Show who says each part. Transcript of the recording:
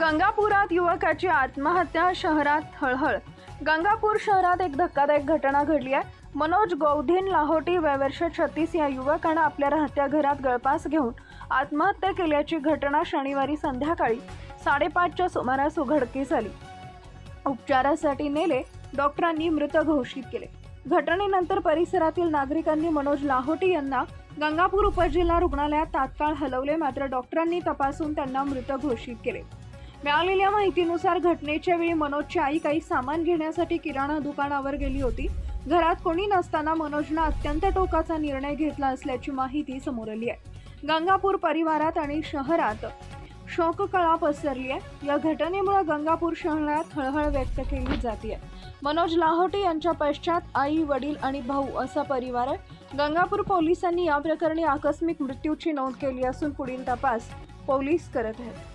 Speaker 1: गंगापुरात युवकाची आत्महत्या शहरात हळहळ. गंगापूर शहरात एक धक्कादायक घटना घडली आहे. मनोज गौधीन लाहोटी वयवर्ष छत्तीस या युवकानं आपल्या राहत्या घरात गळपास घेऊन आत्महत्या केल्याची घटना शनिवारी संध्याकाळी साडेपाचच्या सुमारास उघडकीस आली. उपचारासाठी नेले डॉक्टरांनी मृत घोषित केले. घटनेनंतर परिसरातील नागरिकांनी मनोज लाहोटी यांना गंगापूर उपजिल्हा रुग्णालयात तात्काळ हलवले मात्र डॉक्टरांनी तपासून त्यांना मृत घोषित केले. मिळालेल्या माहितीनुसार घटनेच्या वेळी मनोजची आई काही सामान घेण्यासाठी किराणा दुकानावर गेली होती. घरात कोणी नसताना मनोजनं अत्यंत टोकाचा निर्णय घेतला असल्याची माहिती समोर आली आहे. गंगापूर परिवारात आणि शहरात शोककळा पसरली आहे. या घटनेमुळे गंगापूर शहरात हळहळ व्यक्त केली जाते मनोज लाहोटे यांच्या पश्चात आई वडील आणि भाऊ असा परिवार आहे. गंगापूर पोलिसांनी या प्रकरणी आकस्मिक मृत्यूची नोंद केली असून पुढील तपास पोलीस करत आहेत.